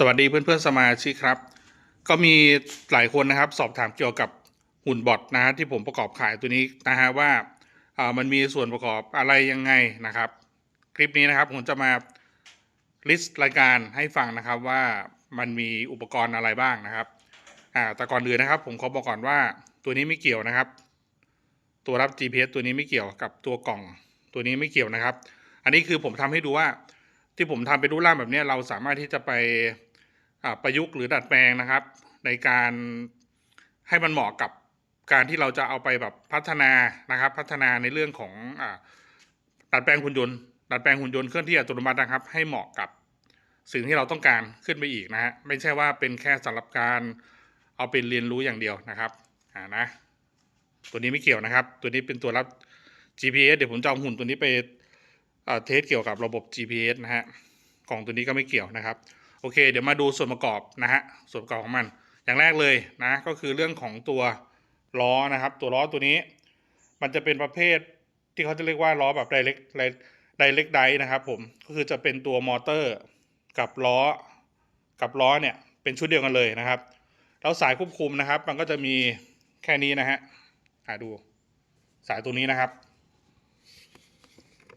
สวัสดีเพื่อนๆสมาชิกครับ ก็มีหลายคนนะครับ สอบถามเกี่ยวกับหุ่นบอทนะฮะที่ผมประกอบขายตัวนี้นะฮะว่าอ่ามันมีส่วนประกอบอะไรยังไงนะครับ คลิปนี้นะครับผมจะมาลิสต์รายการให้ฟังนะครับว่ามันมีอุปกรณ์อะไรบ้างนะครับอ่าแต่ก่อนอื่นนะครับ ผมขอบอกก่อนว่าตัวนี้ไม่เกี่ยวนะครับ ตัวรับ GPS ตัวนี้ไม่เกี่ยวกับตัวกล่อง ตัวนี้ไม่เกี่ยวนะครับ อันนี้คือผมทำให้ดูว่าที่ผมทำเป็นรูปร่างแบบนี้เราสามารถที่จะไป ประยุกต์หรือดัดแปลงนะครับ ในการให้มันเหมาะกับการที่เราจะเอาไปแบบพัฒนานะครับ พัฒนาในเรื่องของอดัดแปลงหุ่นยนต์ดัดแปลงหุ่นยนต์เคลื่อนที่อัตโนมัตินะครับ ให้เหมาะกับสิ่งที่เราต้องการขึ้นไปอีกนะฮะไม่ใช่ว่าเป็นแค่สำหรับการเอาเป็นเรียนรู้อย่างเดียวนะครับอ่านะ ตัวนี้ไม่เกี่ยวนะครับ ตัวนี้เป็นตัวรับ GPS เดี๋ยวผมจะเอาหุ่นตัวนี้ไปเทสเกี่ยวกับระบบ GPS นะฮะกล่องตัวนี้ก็ไม่เกี่ยวนะครับ อเค เดี๋ยวมาดูส่วนประกอบนะฮะส่วนประกอบของมัน อย่างแรกเลยนะก็คือเรื่องของตัวล้อนะครับ ตัวล้อตัวนี้ มันจะเป็นประเภทที่เขาจะเรียกว่าล้อแบบ direct direct drive นะครับผมก็คือจะเป็นตัวมอเตอร์กับล้อกับล้อเนี่ยเป็นชุดเดียวกันเลยนะครับแล้วสายควบคุมนะครับ มันก็จะมีแค่นี้นะฮะหาดูสายตัวนี้นะครับ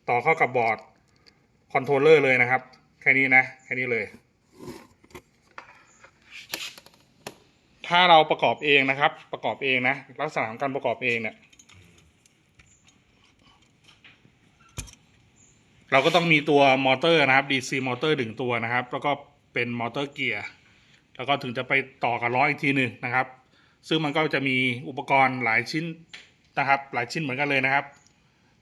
ต่อเข้ากับบอร์ดคอนโทรลเลอร์เลยนะครับ แค่นี้นะ แค่นี้เลย ถ้าเราประกอบเองนะครับ ประกอบเองนะลักษณะของการประกอบเองเนี่ยเราก็ต้องมีตัวมอเตอร์นะครับ DC มอเตอร์หนึ่งตัวนะครับ แล้วก็เป็นมอเตอร์เกียร์แล้วก็ถึงจะไปต่อกับล้ออีกทีหนึ่งนะครับ ซึ่งมันก็จะมีอุปกรณ์หลายชิ้นนะครับ หลายชิ้นเหมือนกันเลยนะครับ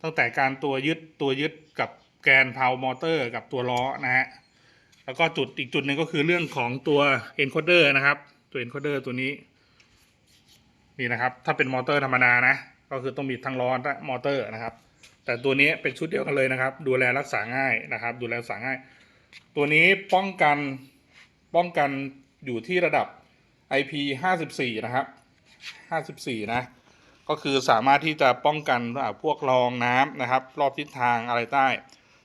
ตั้งแต่การตัวยึดตัวยึดกับแกนเพามอเตอร์ กับตัวล้อนะฮะแล้วก็จุดอีกจุดหนึ่งก็คือเรื่องของตัว encoder นะครับ ตัว encoder ตัวนี้ นี่นะครับ ถ้าเป็นมอเตอร์ธรรมดานะ ก็คือต้องมีทั้งล้อและมอเตอร์นะครับ แต่ตัวนี้เป็นชุดเดียวกันเลยนะครับ ดูแลรักษาง่ายนะครับ ดูแลรักษาง่าย ตัวนี้ป้องกันป้องกันอยู่ที่ระดับ IP 54 นะครับ 54 นะ ก็คือสามารถที่จะป้องกันพวกรองน้ำนะครับ รอบทิศทางอะไรใต้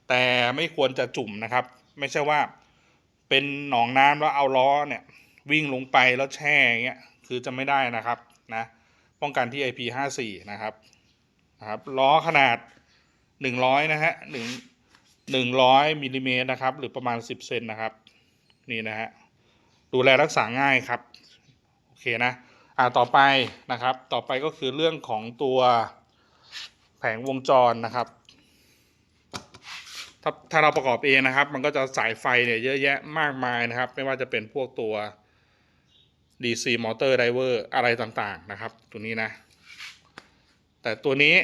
แต่ไม่ควรจะจุ่มนะครับ ไม่ใช่ว่าเป็นหนองน้ำแล้วเอาล้อเนี่ย วิ่งลงไปแล้วแช่อย่างเงี้ยคือจะไม่ได้นะครับนะป้องกันที่ IP 54 นะครับนะครับล้อขนาด 100 นะฮะ1 100มิลลิเมตรนะครับ หรือประมาณ 10 เซนนะครับ นี่นะฮะดูแลรักษาง่ายครับ โอเคนะอ่าต่อไปนะครับ ต่อไปก็คือเรื่องของตัวแผงวงจรนะครับ ถ้าถ้าเราประกอบเองนะครับ มันก็จะสายไฟเนี่ยเยอะแยะมากมายนะครับ ไม่ว่าจะเป็นพวกตัว DC motor driver อะไรต่างๆนะครับ ตัวนี้นะ แต่ตัวนี้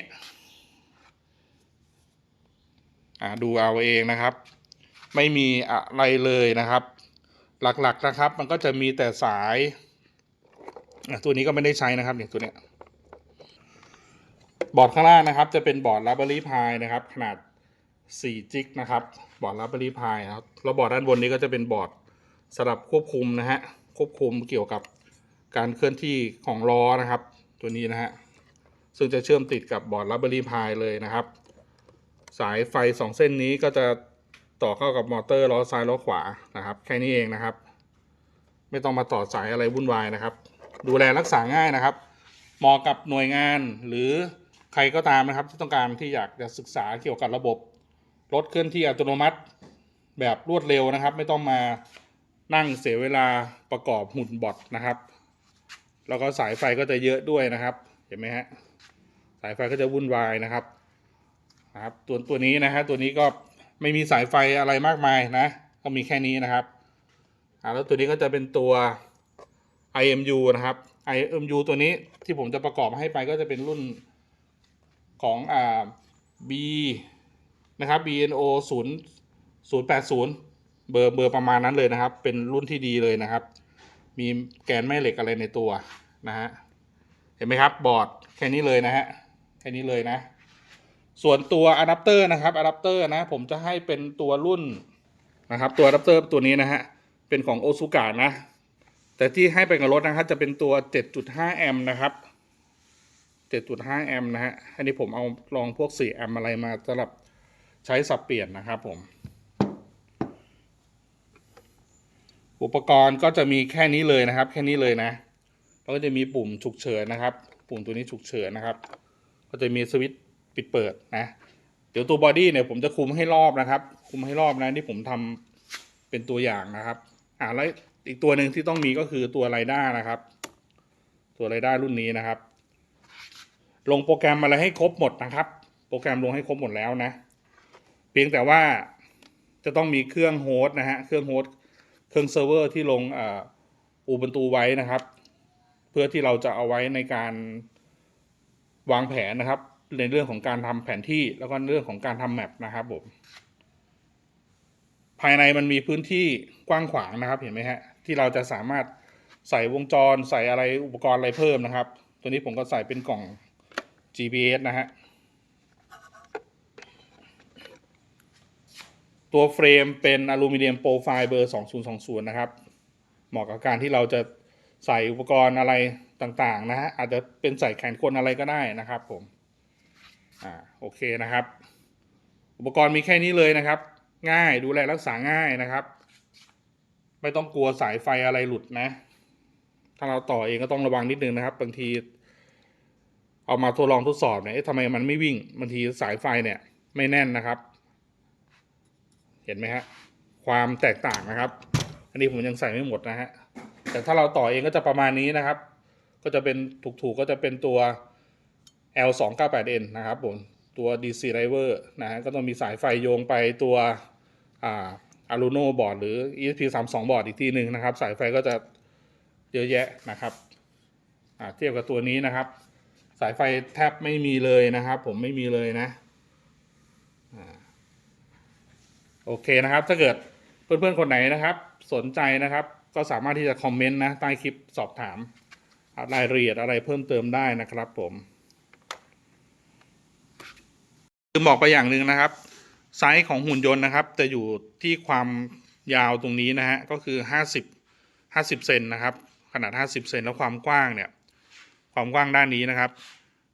อ่าดูเอาเองนะครับ ไม่มีอะไรเลยนะครับ หลักๆนะครับ มันก็จะมีแต่สายอะตัวนี้ก็ไม่ได้ใช้นะครับเนี่ยตัวเนี้ยบอร์ดข้างล่างนะครับ จะเป็นบอร์ด Raspberry Pi นะครับ ขนาด 4 จิกนะครับ บอร์ด Raspberry Pi นะครับแล้วบอร์ดด้านบนนี้ก็จะเป็นบอร์ดสำหรับควบคุมนะฮะ ควบคุมเกี่ยวกับการเคลื่อนที่ของล้อนะครับ ตัวนี้นะฮะซึ่งจะเชื่อมติดกับบอร์ด Raspberry Pi เลยนะครับ สายไฟ 2 เส้นนี้ก็จะต่อเข้ากับมอเตอร์ล้อซ้ายล้อขวานะครับ แค่นี้เองนะครับ ไม่ต้องมาต่อสายอะไรวุ่นวายนะครับ ดูแลรักษาง่ายนะครับเหมาะกับหน่วยงานหรือใครก็ตามนะครับ ที่ต้องการที่อยากจะศึกษาเกี่ยวกับระบบรถเคลื่อนที่อัตโนมัติแบบรวดเร็วนะครับ ไม่ต้องมา นั่งเสียเวลาประกอบหุ่นบอทนะครับ แล้วก็สายไฟก็จะเยอะด้วยนะครับ เห็นไหมฮะ สายไฟก็จะวุ่นวายนะครับ นะครับ ตัวตัวนี้นะฮะ ตัวนี้ก็ไม่มีสายไฟอะไรมากมายนะ ก็มีแค่นี้นะครับ อ่าแล้วตัวนี้ก็จะเป็นตัว IMU นะครับ IMU ตัวนี้ที่ผมจะประกอบให้ไปก็จะเป็นรุ่นของอ่า B นะครับ BNO 0 0 8 0 เบอร์เบอร์ประมาณนั้นเลยนะครับ เป็นรุ่นที่ดีเลยนะครับ มีแกนแม่เหล็กอะไรในตัวนะฮะเห็นไหมครับบอร์ดแค่นี้เลยนะฮะแค่นี้เลยนะ ส่วนตัวอะแดปเตอร์นะครับอะแดปเตอร์นะผมจะให้เป็นตัวรุ่นนะครับ ตัวอะแดปเตอร์ตัวนี้นะฮะเป็นของโอซูกะนะ แต่ที่ให้ไปกับรถนะครับจะเป็นตัว 7.5 แอมป์นะครับ 7.5 แอมป์นะฮะอันนี้ผมเอาลองพวก 4 แอมป์อะไรมาสำหรับใช้สับเปลี่ยนนะครับผม อุปกรณ์ก็จะมีแค่นี้เลยนะครับ แค่นี้เลยนะแล้วก็จะมีปุ่มฉุกเฉินนะครับ ปุ่มตัวนี้ฉุกเฉินนะครับ ก็จะมีสวิตช์ปิดเปิดนะ เดี๋ยวตัวบอดี้เนี่ยผมจะคุมให้รอบนะครับ คุมให้รอบนะที่ผมทำเป็นตัวอย่างนะครับ อ่าแล้วอีกตัวหนึ่งที่ต้องมีก็คือตัวไรด้านะครับ ตัวไรด้ารุ่นนี้นะครับ ลงโปรแกรมอะไรให้ครบหมดนะครับ โปรแกรมลงให้ครบหมดแล้วนะ เพียงแต่ว่าจะต้องมีเครื่องโฮสต์นะฮะ เครื่องโฮสต์ เครื่องเซิร์ฟเวอร์ที่ลงอูบันตูไว้นะครับ เพื่อที่เราจะเอาไว้ในการวางแผนนะครับ ในเรื่องของการทำแผนที่แล้วก็เรื่องของการทำแมปนะครับผมภายในมันมีพื้นที่กว้างขวางนะครับเห็นไหมฮะที่เราจะสามารถใส่วงจรใส่อะไรอุปกรณ์อะไรเพิ่มนะครับ ตัวนี้ผมก็ใส่เป็นกล่อง GPS นะฮะ ตัวเฟรมเป็นอลูมิเนียมโปรไฟล์เบอร์ 2020 นะครับ เหมาะกับการที่เราจะใส่อุปกรณ์อะไรต่างๆนะฮะอาจจะเป็นใส่แขนคนอะไรก็ได้นะครับผมอ่าโอเคนะครับ อุปกรณ์มีแค่นี้เลยนะครับ ง่ายดูแลรักษาง่ายนะครับ ไม่ต้องกลัวสายไฟอะไรหลุดนะ ถ้าเราต่อเองก็ต้องระวังนิดนึงนะครับบางทีเอามาทดลองทดสอบเนี่ยทำไมมันไม่วิ่งบางทีสายไฟเนี่ยไม่แน่นนะครับ เห็นไหมฮะความแตกต่างนะครับ อันนี้ผมยังใส่ไม่หมดนะฮะแต่ถ้าเราต่อเองก็จะประมาณนี้นะครับ ก็จะเป็นถูกๆก็จะเป็นตัว L 2 9 8 N นะครับผมตัว DC driver นะฮะก็ต้องมีสายไฟโยงไปตัวอ่า Arduino บอร์ดหรือ ESP 3 2 บอร์ดอีกทีหนึ่งนะครับ สายไฟก็จะเยอะแยะนะครับอ่าเทียบกับตัวนี้นะครับ สายไฟแทบไม่มีเลยนะครับ ผมไม่มีเลยนะ โอเคนะครับ ถ้าเกิดเพื่อนๆคนไหนนะครับ สนใจนะครับ ก็สามารถที่จะคอมเมนต์นะใต้คลิปสอบถามรายละเอียดอะไรเพิ่มเติมได้นะครับผมลืมบอกไปอย่างหนึ่งนะครับ ไซส์ของหุ่นยนต์นะครับ จะอยู่ที่ความยาวตรงนี้นะฮะก็คือห้าสิบห้าสิบเซนนะครับ ขนาดห้าสิบเซนแล้วความกว้างเนี่ย ความกว้างด้านนี้นะครับ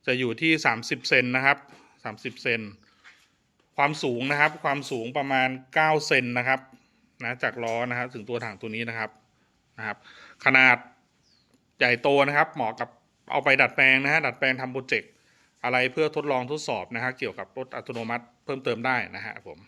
จะอยู่ที่สามสิบเซนนะครับสามสิบเซน ความสูงนะครับ ความสูงประมาณ 9 เซนนะครับนะจากล้อนะครับถึงตัวถังตัวนี้นะครับนะครับ ขนาดใหญ่โตนะครับ เหมาะกับเอาไปดัดแปลงนะฮะดัดแปลงทำโปรเจกต์อะไรเพื่อทดลองทดสอบนะฮะเกี่ยวกับรถอัตโนมัติเพิ่มเติมได้นะฮะผม